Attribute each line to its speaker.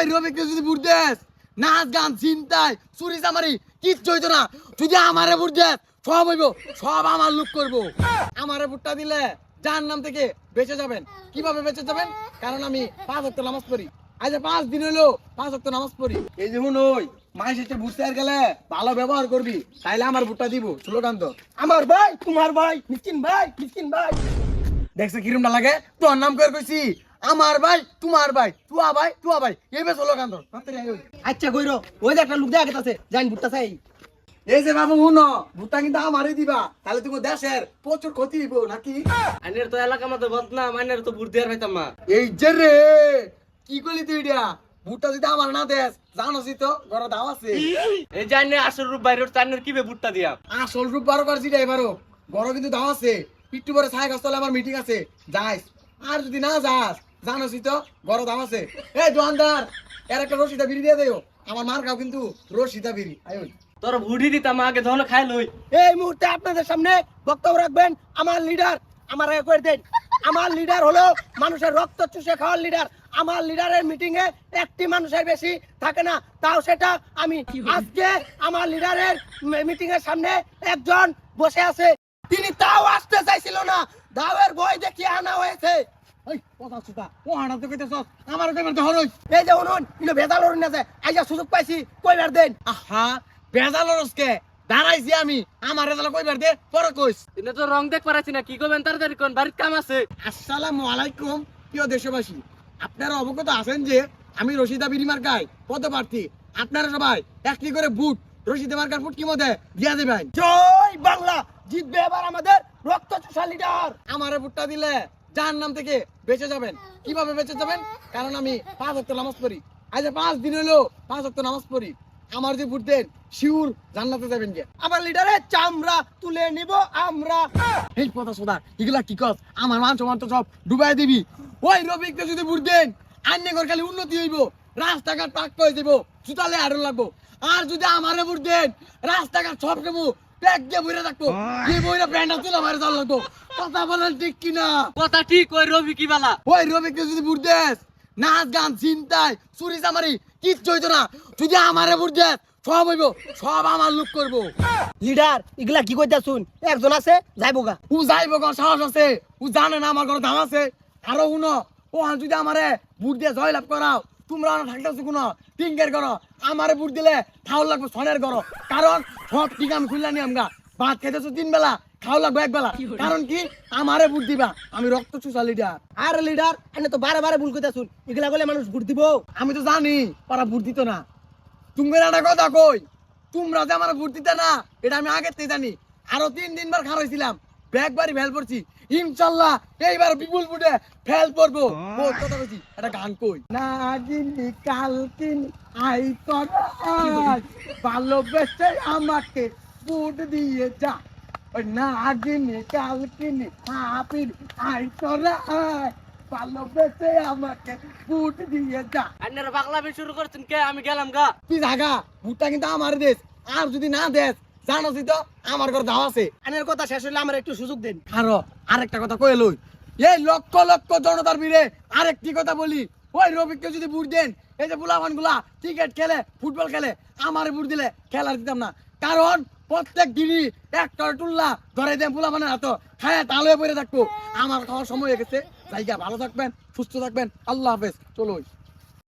Speaker 1: ওই রবিকে যদি ভোট দেস। নাচ গান চিন্তায় চুরি চামারি, কিচ্ছু হইতো না। যদি আমারে ভোট দেস, সব হইব, সব আমার লোক করব। আমারে ভোটটা দিলে যার নাম থেকে বেঁচে যাবেন। কীভাবে বেঁচে যাবেন? কারণ আমি পাঁচ অক্ট নামাজ পড়ি। আজ পাঁচ দিন হলো পাঁচ অক্ট নামাজ পড়ি। এই যে হুন ওই মাই সেটা বুঝতে আর গেলে ভালো ব্যবহার করবি, তাইলে আমার ভোটটা দিব। স্লোগান তো, আমার ভাই, তোমার ভাই, মিসকিন ভাই মিসকিন ভাই। দেখছে কিরমটা লাগে? তোর নাম করে কইছি? আমার ভাই তোমার ভাই তুয়া ভাই তুয়া ভাই এই বেশ তাড়াতাড়ি আয়
Speaker 2: আচ্ছা কইরো ওই যে একটা লোক দেখা গেছে জান ভুট্টা চাই।
Speaker 1: এই যে বাবু হুন ভুট্টা কিন্তু আমারই দিবা। তাহলে তুমি দেশের প্রচুর ক্ষতি হইব নাকি?
Speaker 3: আইনের তো এলাকা মধ্যে বদনাম আইনের তো বুট দেওয়ার পাইতাম না।
Speaker 1: এই যে রে কি করলি তুই এটা? ভুট্টা যদি আমার না দেস জানোসই তো ঘরে দাও আছে।
Speaker 3: এই আইনের আসল রূপ বাইরে উঠছে আইনের কীভাবে বুটটা দিয়া?
Speaker 1: আসল রূপ বারো কর জিটা এবারও। ঘরে কিন্তু দাও আছে। একটু পরে ছায় গাছ তলে আমার মিটিং আছে। যাইস। আর যদি না যাস জানোসই তো ঘরে দাও আছে। এই দোকানদার এর একটা রসিদা বিড়ি দিয়ে দেও আমার মার খাও কিন্তু রসিদা বিড়ি। আয় ওই।
Speaker 3: তোর বুড়ি দিতাম আগে ধন খাই লই।
Speaker 2: এই মুহূর্তে আপনাদের সামনে বক্তব্য রাখবেন আমার লিডার। আমার করে দেন। আমার লিডার হলো মানুষের রক্ত চুষে খাওয়ার লিডার। আমার লিডারের মিটিং এ একটি মানুষের বেশি থাকে না। তাও সেটা আমি আজকে আমার লিডারের মিটিং এর সামনে একজন বসে আছে। তিনি তাও আসতে চাইছিল না। দাওয়ের বই দেখিয়ে আনা হয়েছে।
Speaker 1: এই কথা সুতা ও হাঁটা তো কইতেছ আমার তো এবার
Speaker 2: এই যে উনুন ইনো ভেজাল অরুণ আছে আইজা সুযোগ পাইছি কইবার দেন?
Speaker 1: আহা বেজাল রসকে দাঁড়াইছি আমি আমার রেজাল্ট কইবার দে পরে কইস।
Speaker 3: কিন্তু তো রং দেখ পারাছি না কি করবেন তাড়াতাড়ি কোন বাড়ির কাম আছে?
Speaker 1: আসসালামু আলাইকুম প্রিয় দেশবাসী। আপনারা অবগত আছেন যে আমি রশিদা বিড়ি মার্কায় পদপ্রার্থী। আপনারা সবাই একটি করে বুট রশিদা মার্কার ফুট কি মধ্যে দিয়া দেবেন?
Speaker 2: জয় বাংলা জিতবে এবার আমাদের রক্ত চুষা লিডার।
Speaker 1: আমার বুটটা দিলে। যার নাম থেকে বেঁচে যাবেন। কীভাবে বেঁচে যাবেন? কারণ আমি পাঁচ অক্ট নামাজ পড়ি। আজ পাঁচ দিন হলো পাঁচ অক্ট নামাজ পড়ি। আমার যে বুট দেন শিউর জান্নাতে যাবেন যে
Speaker 2: আমার লিডারের চামড়া তুলে নিব আমরা।
Speaker 1: এই কথা সোদা, এগুলা কি কস? আমার মান সমান তো সব ডুবাই দিবি। ওই রবিককে যদি বুট দেন আন্য ঘর খালি উন্নতি হইব। রাস্তাঘাট পাক করে দিব সুতালে আরও লাগবো। আর যদি আমারে বুট দেন, রাস্তাঘাট সব কেমু প্যাক দিয়ে বইরা থাকব। এই বইরা প্যান্ডা তুলে মারে চল লাগবো। কথা বলেন ঠিক কিনা?
Speaker 3: কথা ঠিক ওই রবি কি বালা?
Speaker 1: ওই রবিককে যদি বুট দেস নাচ গান চিন্তায় চুরি চামারি কিচ্ছু হইতো না। যদি আমারে বুট দেস সব হইব সব আমার লোক করব।
Speaker 2: লিডার এগুলা কি কইতা শুন? একজন আছে যাইবো গা।
Speaker 1: ও যাইব কোন সাহস আছে। ও জানে না আমার কোনো দাম আছে। আরও শুনো ও যদি আমারে বুট দিয়ে জয় লাভ করাও তোমরা না থাকতেছো কোনো টিঙ্কের করো আমারে বুট দিলে খাওয়া লাগবে সনের করো কারণ সব ঠিক আমি খুললাম নি আমগা ভাত খাইতেছো তিন বেলা খাওয়া লাগবে এক বেলা। কারণ কি? আমারে বুট দিবা। আমি রক্ত চুষা লিডার
Speaker 2: আর লিডার এনে তো বারে বারে ভুল শুন এগুলা বলে মানুষ ভোট দিব।
Speaker 1: আমি তো জানি ওরা ভোট দিত না। তুমি একটা কথা কই তোমরা যে আমার ভোট দিতে না এটা আমি আগের থেকে জানি। আরও তিন বাড়ি ফেল পড়ছি। ইনশাল্লাহ এইবার বিপুল বুটে ফেল পড়ব। বহুত কথা কইছি। একটা গান কই। না দিনি কাল কিন আই কর ভালোবেসে আমাকে বুট দিয়ে যা। ওই না দিনি কাল কিনি হাপির আই কর আয়। ভালোবেসে আমাকে বুট দিয়ে যা।
Speaker 3: পাগলামি শুরু করছেন কে? আমি গেলাম গা।
Speaker 1: তুই জাগা? ভুট্টা কিন্তু আমার দেশ। আর যদি না দেশ জানোসই তো আমার ঘর দাও আছে।
Speaker 2: আনের কথা শেষ হইলে আমার একটু সুযোগ দেন।
Speaker 1: আরও আরেকটা কথা কয়ে লই। এই লক্ষ লক্ষ জনতার ভিড়ে আরেকটি কথা বলি। ওই রবিককে যদি বুট দেন এই যে বুলাবানগুলা ক্রিকেট খেলে ফুটবল খেলে আমার বুট দিলে খেলার দিতাম না। কারণ প্রত্যেক দিনই একটা টুল্লা ধরে দেন মানে হাত। হ্যাঁ তাহলে পড়ে থাকব। আমার খাওয়ার সময় হয়ে গেছে। জায়গা ভালো থাকবেন, সুস্থ থাকবেন। আল্লাহ হাফেজ। চলো